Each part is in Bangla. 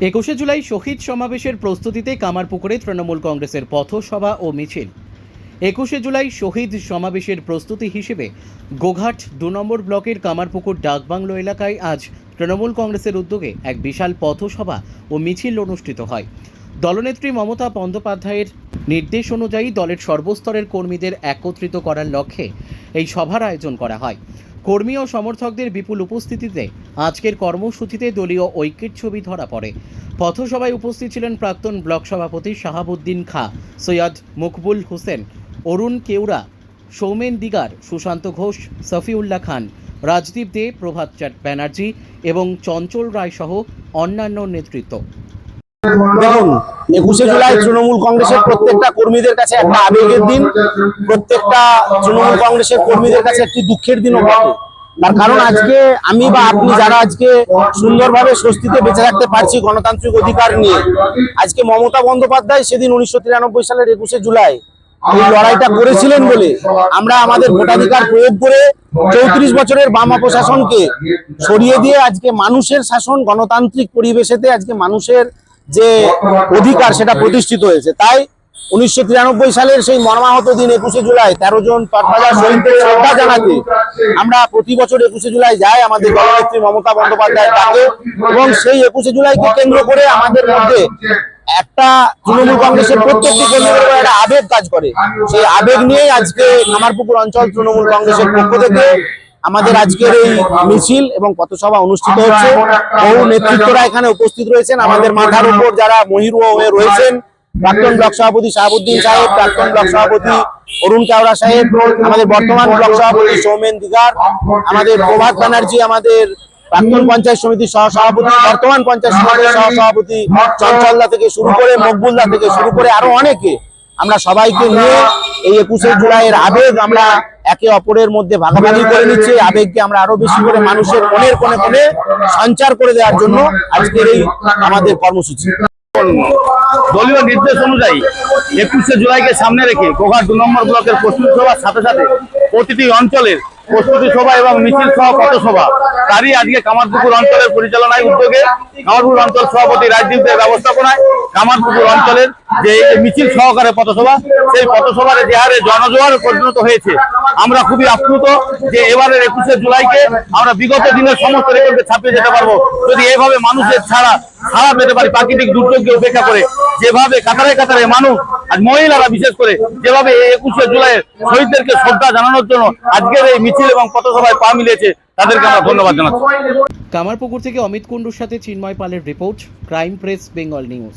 একুশে জুলাই শহীদ সমাবেশের প্রস্তুতিতে কামারপুকুরে তৃণমূল কংগ্রেসের পথসভা ও মিছিল। একুশে জুলাই শহীদ সমাবেশের প্রস্তুতি হিসেবে গোঘাট দু নম্বর ব্লকের কামারপুকুর ডাকবাংলো এলাকায় আজ তৃণমূল কংগ্রেসের উদ্যোগে এক বিশাল পথসভা ও মিছিল অনুষ্ঠিত হয়। দলনেত্রী মমতা বন্দ্যোপাধ্যায়ের নির্দেশ অনুযায়ী দলের সর্বস্তরের কর্মীদের একত্রিত করার লক্ষ্যে এই সভার আয়োজন করা হয়। কর্মী ও সমর্থকদের বিপুল উপস্থিতিতে আজকের কর্মসূচিতে দলীয় ঐক্যের ছবি ধরা পড়ে। পথসভায় উপস্থিত ছিলেন প্রাক্তন ব্লক সভাপতি শাহাবুদ্দিন খা, সৈয়দ মুকবুল হোসেন, অরুণ কেউরা সৌমেন দিগার, সুশান্ত ঘোষ, সফিউল্লাহ খান, রাজদীপ দে, প্রভাত চ্যাট ব্যানার্জি এবং চঞ্চল রায় সহ অন্যান্য নেতৃত্ব। দেখুন একুশে জুলাই তৃণমূল কংগ্রেসের প্রত্যেকটা কর্মীদের কাছে একটা আবেগের দিন, প্রত্যেকটা তৃণমূল কংগ্রেসের কর্মীদের কাছে একটি দুঃখের দিনও বটে। তার কারণ আজকে আমি বা আপনি যারা আজকে সুন্দরভাবে স্বস্তিতে বেঁচে থাকতে পারছি গণতান্ত্রিক অধিকার নিয়ে, আজকে মমতা বন্দ্যোপাধ্যায় সেদিন উনিশশো তিরানব্বই সালের একুশে জুলাই এই লড়াইটা করেছিলেন বলে আমরা আমাদের ভোটাধিকার প্রয়োগ করে চৌত্রিশ বছরের বামা প্রশাসনকে সরিয়ে দিয়ে আজকে মানুষের শাসন গণতান্ত্রিক পরিবেশেতে আজকে মানুষের যে অধিকার সেটা প্রতিষ্ঠিত হয়েছে। তাই উনিশশো তিরানব্বই সালের সেই মর্মাহত দিন একুশে জুলাই, তেরো জন শ্রদ্ধা জানাতে আমরা প্রতি বছর একুশে জুলাই যাই আমাদের দলনেত্রী মমতা বন্দ্যোপাধ্যায় তাকে এবং সেই একুশে জুলাইকে কেন্দ্র করে আমাদের মধ্যে একটা তৃণমূল কংগ্রেসের প্রত্যেকটি কর্মীদের একটা আবেগ কাজ করে। সেই আবেগ নিয়েই আজকে কামারপুকুর অঞ্চল তৃণমূল কংগ্রেসের পক্ষ থেকে আমাদের আজকের এই মিছিল এবং পথসভা অনুষ্ঠিত হচ্ছে। বহু নেতৃত্বরা এখানে উপস্থিত রয়েছেন। আমাদের মাথার উপর যারা মহিরুহ হয়ে রয়েছেন প্রাক্তন ব্লক সভাপতি শাহাবুদ্দিন সাহেব প্রাক্তন ব্লক সভাপতি অরুণ কেওড়া সাহেব আমাদের বর্তমান ব্লক সভাপতি সৌমেন দিগার আমাদের প্রভাত ব্যানার্জি আমাদের প্রাক্তন পঞ্চায়েত সমিতির সহ সভাপতি বর্তমান পঞ্চায়েত সমিতির সহ সভাপতি চঞ্চলদা থেকে শুরু করে মকবুলদা থেকে শুরু করে আরও অনেকে। আমরা সবাইকে নিয়ে এই একুশে জুলাইয়ের আবেগ আমরা একে অপরের মধ্যে ভাগাভাগি করে নিচ্ছে। আবেগকে আমরা আরও বেশি করে মানুষের মনের কোণে কোণে সঞ্চার করে দেওয়ার জন্য আজকের এই আমাদের কর্মসূচি। দলীয় নির্দেশ অনুযায়ী একুশে জুলাইকে সামনে রেখে গোঘাট দু নম্বর ব্লকের প্রস্তুতি সভার সাথে সাথে প্রতিটি অঞ্চলের প্রস্তুতি সভা এবং মিছিল সহ পথসভা তারই আজকে কামারপুকুর অঞ্চলের পরিচালনায় উদ্যোগে কামারপুকুর অঞ্চল সভাপতি রাজদীপ দেব ব্যবস্থাপনায় কামারপুকুর অঞ্চলের যে মিছিল সহকারে পথসভা, সেই পথসভার যে হারে জনজোয়ার পরিণত হয়েছে। আমরা খুবই আপ্লুত যে এবারের একুশে জুলাইকে আমরা বিগত দিনের সমস্ত রেকর্ডকে ছাপিয়ে যেতে পারব। যদি এভাবে মানুষের ছাড়া ছাড়া পেতে পারি প্রাকৃতিক দুর্যোগকে উপেক্ষা করে, যেভাবে কাতারে কাতারে মানুষ আজ মহিলারা বিশেষ করে, যেভাবে একুশে জুলাই শহীদদেরকে শ্রদ্ধা জানানোর জন্য আজকের এই মিছিল এবং পথসভায় পা মিলিয়েছে, তাদেরকে আমরা ধন্যবাদ জানাচ্ছি। কামারপুকুর থেকে অমিত কুণ্ডুর সাথে চিন্ময় পালের report, crime press, Bengal news.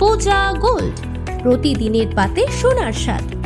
পূজা গোল্ড। প্রতিদিনের পাতে সোনার স্বাদ।